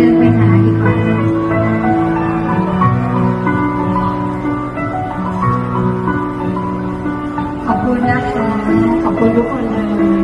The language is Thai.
ดินไปหาดีกว่าขอบคุณนะคะขอบคุณทุกคนเลย